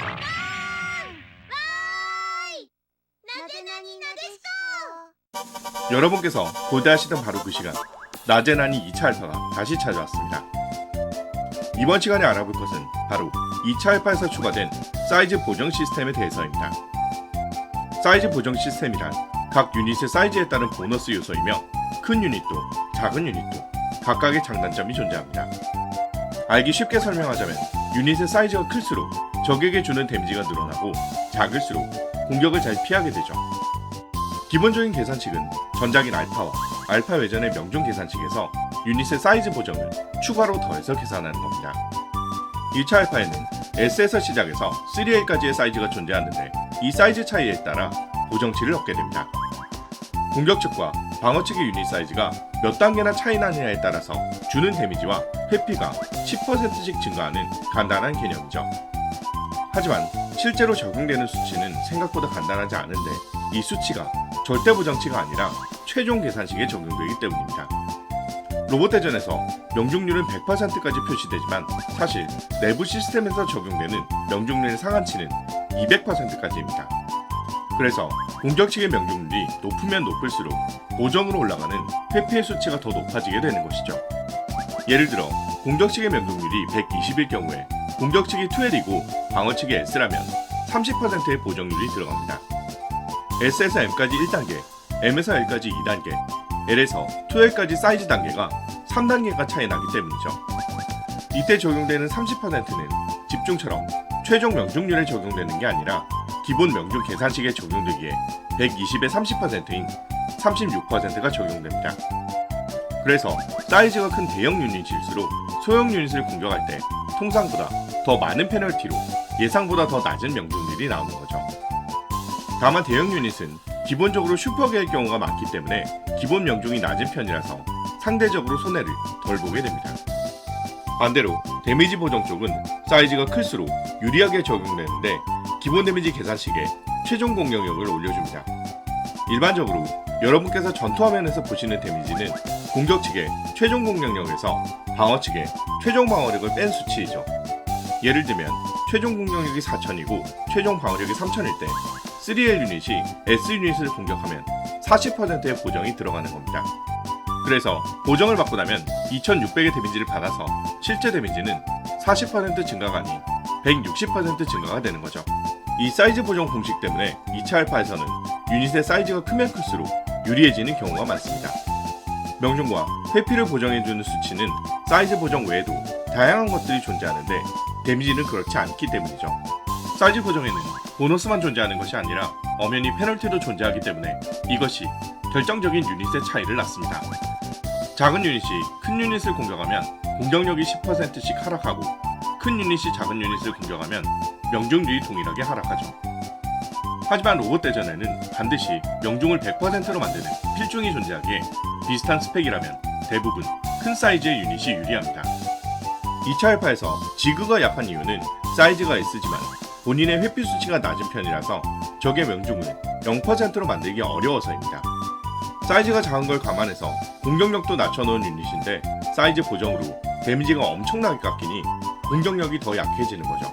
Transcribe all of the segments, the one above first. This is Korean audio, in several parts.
아. 여러분께서 고대하시던 바로 그 시간 낮에 나니 2차 알파가 다시 찾아왔습니다. 이번 시간에 알아볼 것은 바로 2차 알파에서 추가된 사이즈 보정 시스템에 대해서입니다. 사이즈 보정 시스템이란 각 유닛의 사이즈에 따른 보너스 요소이며 큰 유닛도 작은 유닛도 각각의 장단점이 존재합니다. 알기 쉽게 설명하자면 유닛의 사이즈가 클수록 적에게 주는 데미지가 늘어나고 작을수록 공격을 잘 피하게 되죠. 기본적인 계산식은 전작인 알파와 알파 외전의 명중 계산식에서 유닛의 사이즈 보정을 추가로 더해서 계산하는 겁니다. 1차 알파에는 S에서 시작해서 3L까지의 사이즈가 존재하는데 이 사이즈 차이에 따라 보정치를 얻게 됩니다. 공격 측과 방어 측의 유닛 사이즈가 몇 단계나 차이 나느냐에 따라서 주는 데미지와 회피가 10%씩 증가하는 간단한 개념이죠. 하지만 실제로 적용되는 수치는 생각보다 간단하지 않은데 이 수치가 절대 보정치가 아니라 최종 계산식에 적용되기 때문입니다. 로봇 대전에서 명중률은 100%까지 표시되지만 사실 내부 시스템에서 적용되는 명중률의 상한치는 200%까지입니다. 그래서 공격 측의 명중률이 높으면 높을수록 보정으로 올라가는 회피의 수치가 더 높아지게 되는 것이죠. 예를 들어 공격 측의 명중률이 120일 경우에 공격 측이 2L이고 방어 측이 S라면 30%의 보정률이 들어갑니다. S에서 M까지 1단계, M에서 L까지 2단계, L에서 2L까지 사이즈 단계가 3단계가 차이 나기 때문이죠. 이때 적용되는 30%는 집중처럼 최종 명중률에 적용되는 게 아니라 기본 명중 계산식에 적용되기에 120의 30%인 36%가 적용됩니다. 그래서 사이즈가 큰 대형 유닛일수록 소형 유닛을 공격할 때 통상보다 더 많은 페널티로 예상보다 더 낮은 명중률이 나오는 거죠. 다만 대형 유닛은 기본적으로 슈퍼계의 경우가 많기 때문에 기본 명중이 낮은 편이라서 상대적으로 손해를 덜 보게 됩니다. 반대로 데미지 보정 쪽은 사이즈가 클수록 유리하게 적용되는데 기본 데미지 계산식에 최종 공격력을 올려줍니다. 일반적으로 여러분께서 전투 화면에서 보시는 데미지는 공격 측의 최종 공격력에서 방어 측의 최종 방어력을 뺀 수치이죠. 예를 들면 최종 공격력이 4000이고 최종 방어력이 3000일 때 3L 유닛이 S 유닛을 공격하면 40%의 보정이 들어가는 겁니다. 그래서 보정을 받고 나면 2600의 데미지를 받아서 실제 데미지는 40% 증가가 아닌 160% 증가가 되는 거죠. 이 사이즈 보정 공식 때문에 2차 알파에서는 유닛의 사이즈가 크면 클수록 유리해지는 경우가 많습니다. 명중과 회피를 보정해주는 수치는 사이즈 보정 외에도 다양한 것들이 존재하는데 데미지는 그렇지 않기 때문이죠. 사이즈 보정에는 보너스만 존재하는 것이 아니라 엄연히 페널티도 존재하기 때문에 이것이 결정적인 유닛의 차이를 낳습니다. 작은 유닛이 큰 유닛을 공격하면 공격력이 10%씩 하락하고 큰 유닛이 작은 유닛을 공격하면 명중률이 동일하게 하락하죠. 하지만 로봇 대전에는 반드시 명중을 100%로 만드는 필중이 존재하기에 비슷한 스펙이라면 대부분 큰 사이즈의 유닛이 유리합니다. 2차 알파에서 지그가 약한 이유는 사이즈가 S지만 본인의 회피 수치가 낮은 편이라서 적의 명중을 0%로 만들기 어려워서입니다. 사이즈가 작은 걸 감안해서 공격력도 낮춰놓은 유닛인데 사이즈 보정으로 데미지가 엄청나게 깎이니 공격력이 더 약해지는 거죠.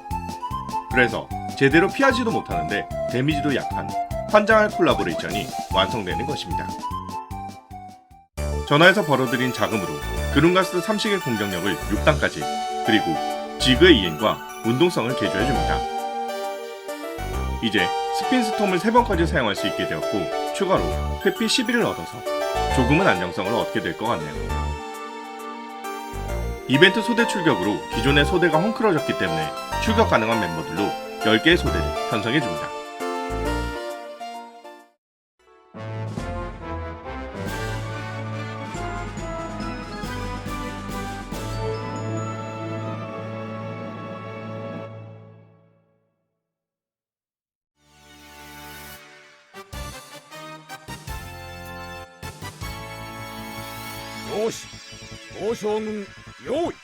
그래서 제대로 피하지도 못하는데 데미지도 약한 환장할 콜라보레이션이 완성되는 것입니다. 전화에서 벌어들인 자금으로 그룬가스 3식의 공격력을 6단까지 그리고 지그의 이행과 운동성을 개조해줍니다. 이제 스핀스톰을 3번까지 사용할 수 있게 되었고 추가로 회피 11을 얻어서 조금은 안정성을 얻게 될 것 같네요. 이벤트 소대 출격으로 기존의 소대가 헝클어졌기 때문에 출격 가능한 멤버들로 10개의 소대를 편성해줍니다. 東将軍用意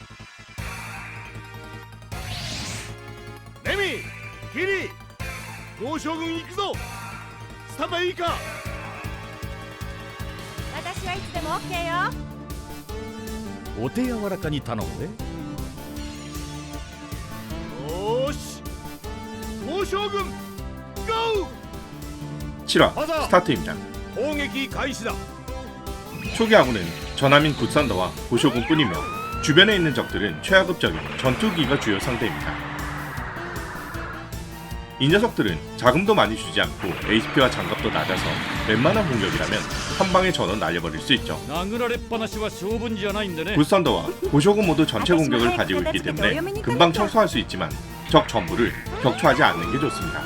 レミキリ東将軍行くぞスタンバイいいか私はいつでも OK よお手柔らかに頼むぜよーし 将軍ゴ 7화 가자! 스타트입니다. ー攻撃開始だ 초기 아군은 전함인 굿산더와 고쇼군뿐이며 주변에 있는 적들은 최하급적인 전투기가 주요 상대입니다. 이 녀석들은 자금도 많이 주지 않고 HP와 장갑도 낮아서 웬만한 공격이라면 한 방에 전원 날려버릴 수 있죠. 굿산더와 고쇼군 모두 전체 공격을 가지고 있기 때문에 금방 청소할 수 있지만 적 전부를 격추하지 않는 게 좋습니다.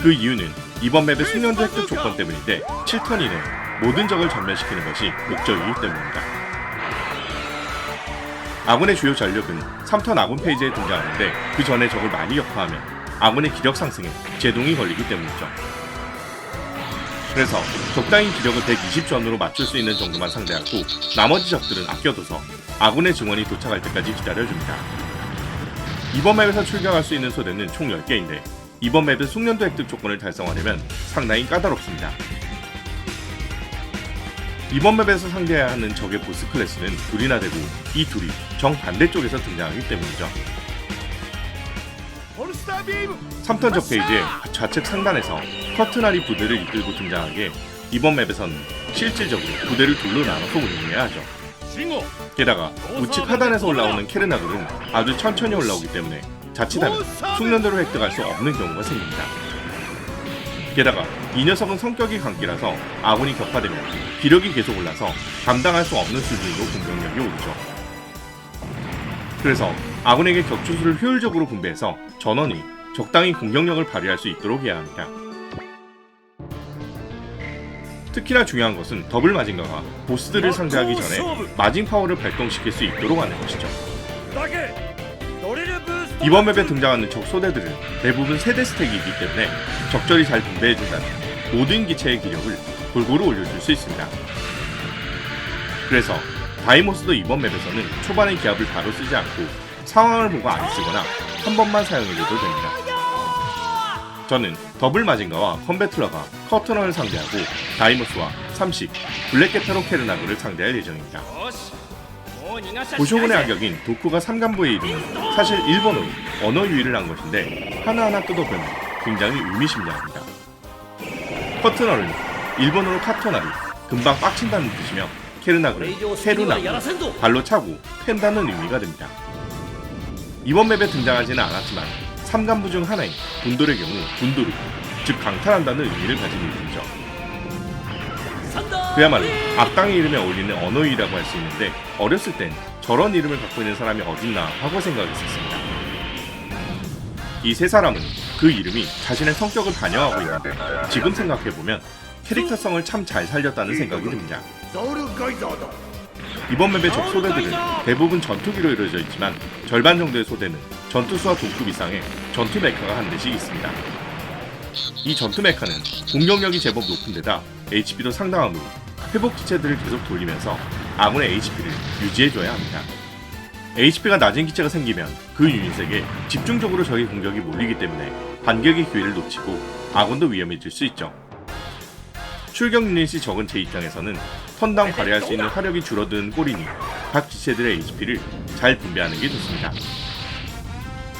그 이유는 이번 맵의 숙련도 획득 조건 때문인데 7턴이네 모든 적을 전멸시키는 것이 목적이기 때문입니다. 아군의 주요 전력은 3턴 아군 페이지에 등장하는데 그 전에 적을 많이 격파하면 아군의 기력 상승에 제동이 걸리기 때문이죠. 그래서 적당히 기력을 120전으로 맞출 수 있는 정도만 상대하고 나머지 적들은 아껴둬서 아군의 증원이 도착할 때까지 기다려줍니다. 이번 맵에서 출격할 수 있는 소대는 총 10개인데 이번 맵의 숙련도 획득 조건을 달성하려면 상당히 까다롭습니다. 이번 맵에서 상대해야 하는 적의 보스 클래스는 둘이나 되고 이 둘이 정반대쪽에서 등장하기 때문이죠. 3턴 적 페이지 좌측 상단에서 커트나리 부대를 이끌고 등장하게 이번 맵에선 실질적으로 부대를 둘로 나눠서 운영해야 하죠. 게다가 우측 하단에서 올라오는 케르나들은 아주 천천히 올라오기 때문에 자칫하면 숙련대로 획득할 수 없는 경우가 생깁니다. 게다가 이 녀석은 성격이 강기라서 아군이 격파되면 기력이 계속 올라서 감당할 수 없는 수준으로 공격력이 오르죠. 그래서 아군에게 격투수를 효율적으로 분배해서 전원이 적당히 공격력을 발휘할 수 있도록 해야 합니다. 특히나 중요한 것은 더블 마징가가 보스들을 상대하기 전에 마징 파워를 발동시킬 수 있도록 하는 것이죠. 이번 맵에 등장하는 적 소대들은 대부분 세대 스택이기 때문에 적절히 잘 분배해준다면 모든 기체의 기력을 골고루 올려줄 수 있습니다. 그래서 다이모스도 이번 맵에서는 초반의 기압을 바로 쓰지 않고 상황을 보고 안 쓰거나 한 번만 사용해줘도 됩니다. 저는 더블 마징가와 컴베툴러가 커트너를 상대하고 다이모스와 30, 블랙게타로 케르나그를 상대할 예정입니다. 고쇼군의 악역인 도쿠가 삼간부의 이름은 사실 일본어로 언어 유희를 한 것인데 하나하나 뜯어보면 굉장히 의미심장합니다. 커트널은 일본어로 카토나리, 금방 빡친다는 뜻이며 케르나그는 세루나고, 발로 차고 팬다는 의미가 됩니다. 이번 맵에 등장하지는 않았지만 삼간부 중 하나인 분돌의 경우 분도르, 즉 강탈한다는 의미를 가진 이름이죠. 그야말로 악당의 이름에 어울리는 언어이라고 할 수 있는데 어렸을 땐 저런 이름을 갖고 있는 사람이 어딨나 하고 생각했었습니다. 이 세 사람은 그 이름이 자신의 성격을 반영하고 있는데 지금 생각해보면 캐릭터성을 참 잘 살렸다는 생각이 듭니다. 이번 맵의 적 소대들은 대부분 전투기로 이루어져 있지만 절반 정도의 소대는 전투수와 동급 이상의 전투 메카가 한 대씩 있습니다. 이 전투 메카는 공격력이 제법 높은데다 HP도 상당하므로 회복 기체들을 계속 돌리면서 아군의 HP를 유지해줘야 합니다. HP가 낮은 기체가 생기면 그 유닛에게 집중적으로 적의 공격이 몰리기 때문에 반격의 기회를 놓치고 아군도 위험해질 수 있죠. 출격 유닛이 적은 제 입장에서는 턴당 발휘할 수 있는 화력이 줄어드는 꼴이니 각 기체들의 HP를 잘 분배하는 게 좋습니다.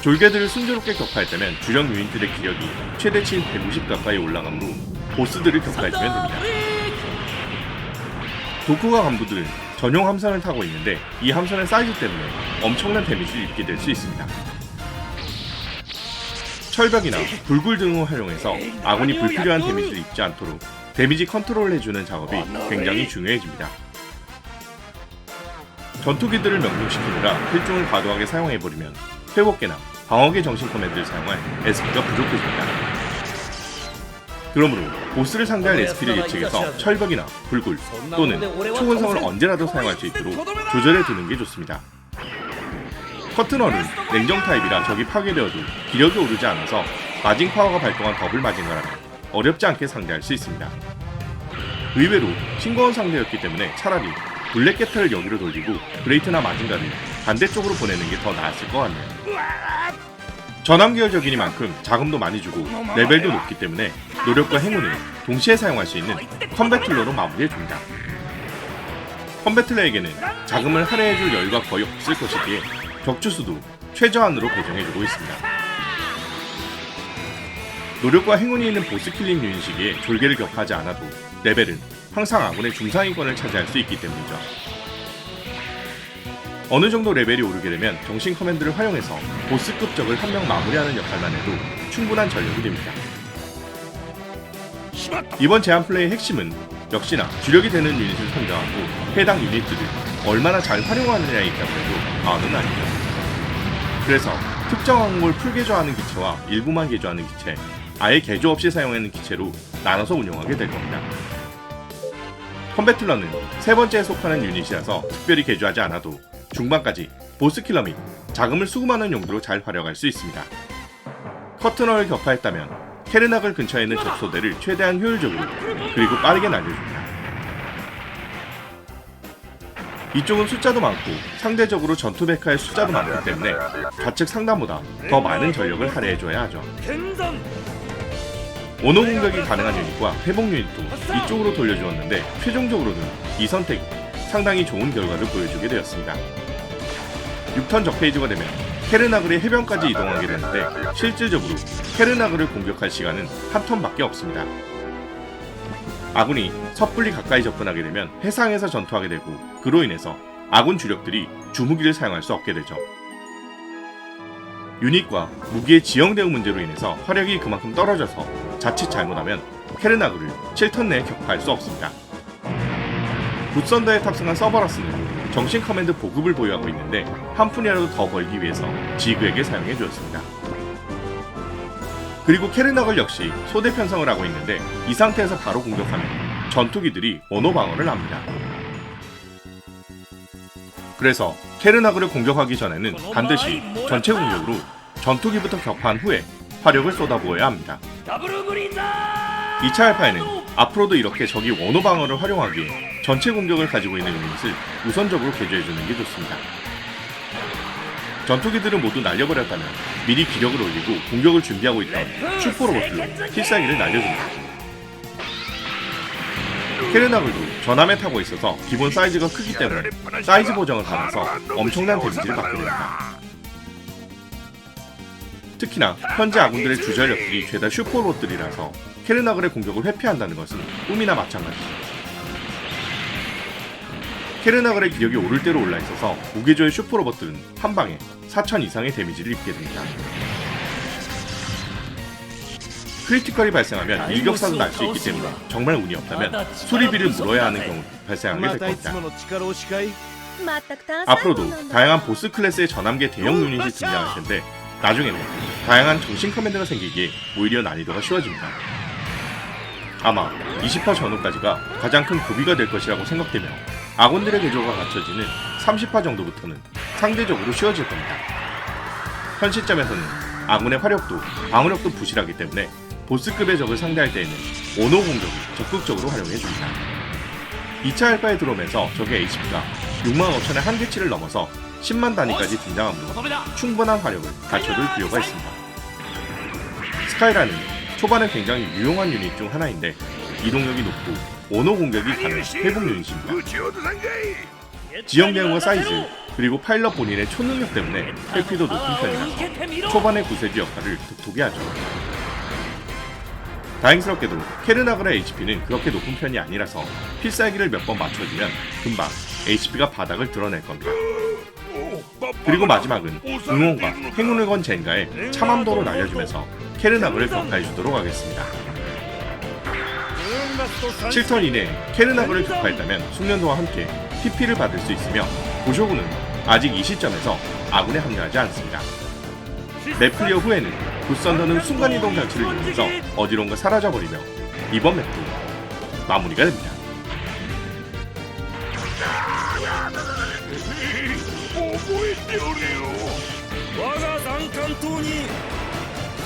졸개들을 순조롭게 격파할 때면 주력 유닛들의 기력이 최대치 150 가까이 올라가므로 보스들을 격파해주면 됩니다. 도쿠가 간부들은 전용 함선을 타고 있는데 이 함선의 사이즈 때문에 엄청난 데미지를 입게 될 수 있습니다. 철벽이나 불굴 등을 활용해서 아군이 불필요한 데미지를 입지 않도록 데미지 컨트롤을 해주는 작업이 굉장히 중요해집니다. 전투기들을 명중시키느라 필중을 과도하게 사용해버리면 회복계나 방어계 정신 커맨드를 사용할 SP가 부족해집니다. 그러므로 보스를 상대할 SP를 예측해서 철벽이나 불굴 또는 초근성을 언제라도 사용할 수 있도록 조절해 두는 게 좋습니다. 커튼월은 냉정 타입이라 적이 파괴되어도 기력이 오르지 않아서 마징 파워가 발동한 더블 마징가라면 어렵지 않게 상대할 수 있습니다. 의외로 싱거운 상대였기 때문에 차라리 블랙게타를 여기로 돌리고 브레이트나 마징가를 반대쪽으로 보내는 게 더 나았을 것 같네요. 전함 계열 적이니만큼 자금도 많이 주고 레벨도 높기 때문에 노력과 행운을 동시에 사용할 수 있는 컴배틀러로 마무리해줍니다. 컴배틀러에게는 자금을 할애해줄 여유가 거의 없을 것이기에 격추수도 최저한으로 배정해주고 있습니다. 노력과 행운이 있는 보스킬링 유닛이기에 졸개를 격하지 않아도 레벨은 항상 아군의 중상위권을 차지할 수 있기 때문이죠. 어느 정도 레벨이 오르게 되면 정신 커맨드를 활용해서 보스급 적을 한 명 마무리하는 역할만 해도 충분한 전력이 됩니다. 이번 제한 플레이의 핵심은 역시나 주력이 되는 유닛을 선정하고 해당 유닛들을 얼마나 잘 활용하느냐에 있다고 해도 과언은 아니죠. 그래서 특정 항목을 풀 개조하는 기체와 일부만 개조하는 기체, 아예 개조 없이 사용하는 기체로 나눠서 운용하게 될 겁니다. 컴배틀러는 세 번째에 속하는 유닛이라서 특별히 개조하지 않아도 중반까지 보스킬러 및 자금을 수금하는 용도로 잘 활용할 수 있습니다. 커트너를 격파했다면 케르나글 근처에 있는 적소대를 최대한 효율적으로 그리고 빠르게 날려줍니다. 이쪽은 숫자도 많고 상대적으로 전투 메카의 숫자도 많기 때문에 좌측 상단보다 더 많은 전력을 할애해줘야 하죠. 오노 공격이 가능한 유닛과 회복 유닛도 이쪽으로 돌려주었는데 최종적으로는 이 선택이 상당히 좋은 결과를 보여주게 되었습니다. 6턴 적페이지가 되면 케르나글의 해변까지 이동하게 되는데 실질적으로 케르나글을 공격할 시간은 한 턴밖에 없습니다. 아군이 섣불리 가까이 접근하게 되면 해상에서 전투하게 되고 그로 인해서 아군 주력들이 주무기를 사용할 수 없게 되죠. 유닛과 무기의 지형 대응 문제로 인해서 화력이 그만큼 떨어져서 자칫 잘못하면 케르나그를 7턴 내에 격파할 수 없습니다. 굿선더에 탑승한 서버러스는 정신 커맨드 보급을 보유하고 있는데 한 푼이라도 더 벌기 위해서 지그에게 사용해 주었습니다. 그리고 캐르너걸 역시 소대 편성을 하고 있는데 이 상태에서 바로 공격하면 전투기들이 원호 방어를 합니다. 그래서 캐르나그를 공격하기 전에는 반드시 전체 공격으로 전투기부터 격파한 후에 화력을 쏟아부어야 합니다. 2차 알파에는 앞으로도 이렇게 적이 원호 방어를 활용하기 에 전체 공격을 가지고 있는 유닛을 우선적으로 개조해주는 게 좋습니다. 전투기들을 모두 날려버렸다면 미리 기력을 올리고 공격을 준비하고 있던 슈퍼로봇들로 필살기를 날려줍니다. 케르나글도 전함에 타고 있어서 기본 사이즈가 크기 때문에 사이즈 보정을 받아서 엄청난 데미지를 받게 됩니다. 특히나 현재 아군들의 주전력들이 죄다 슈퍼로봇들이라서 케르나글의 공격을 회피한다는 것은 꿈이나 마찬가지죠. 케르나글의 기력이 오를 대로 올라 있어서 무게조의 슈퍼로봇들은 한 방에 4천 이상의 데미지를 입게 됩니다. 크리티컬이 발생하면 일격사도 날 수 있기 때문에 정말 운이 없다면 수리비를 물어야 하는 경우 발생하게 될 겁니다. 앞으로도 다양한 보스 클래스의 전함계 대형 유닛이 등장할 텐데 나중에는 다양한 정신 커맨드가 생기기에 오히려 난이도가 쉬워집니다. 아마 20화 전후까지가 가장 큰 고비가 될 것이라고 생각되며 아군들의 개조가 갖춰지는 30화 정도부터는 상대적으로 쉬워질 겁니다. 현 시점에서는 아군의 화력도 방어력도 부실하기 때문에 보스급의 적을 상대할 때에는 오노 공격을 적극적으로 활용해줍니다. 2차 알파에 들어오면서 적의 HP가 6만 5천의 한계치를 넘어서 10만 단위까지 등장함으로 충분한 화력을 갖춰둘 필요가 있습니다. 스카이라는 초반에 굉장히 유용한 유닛 중 하나인데 이동력이 높고 원호 공격이 강한 회복 유닛입니다. 지역 내용과 사이즈 그리고 파일럿 본인의 초능력 때문에 회피도 높은 편이라서 초반의 구세주 역할을 톡톡이 하죠. 다행스럽게도 케르나그라 HP는 그렇게 높은 편이 아니라서 필살기를 몇 번 맞춰주면 금방 HP가 바닥을 드러낼 겁니다. 그리고 마지막은 응원과 행운을 건 젠가에 참함도로 날려주면서 케르나브를 격파해 주도록 하겠습니다. 7턴 이내 케르나브를 격파했다면 숙련도와 함께 PP를 받을 수 있으며 고쇼군은 아직 이 시점에서 아군에 합류하지 않습니다. 맵 클리어 후에는 굿썬더는 순간이동 장치를 이용해서 어디론가 사라져버리며 이번 맵도 마무리가 됩니다. 이, 뭐뭐의 와가 난간톤이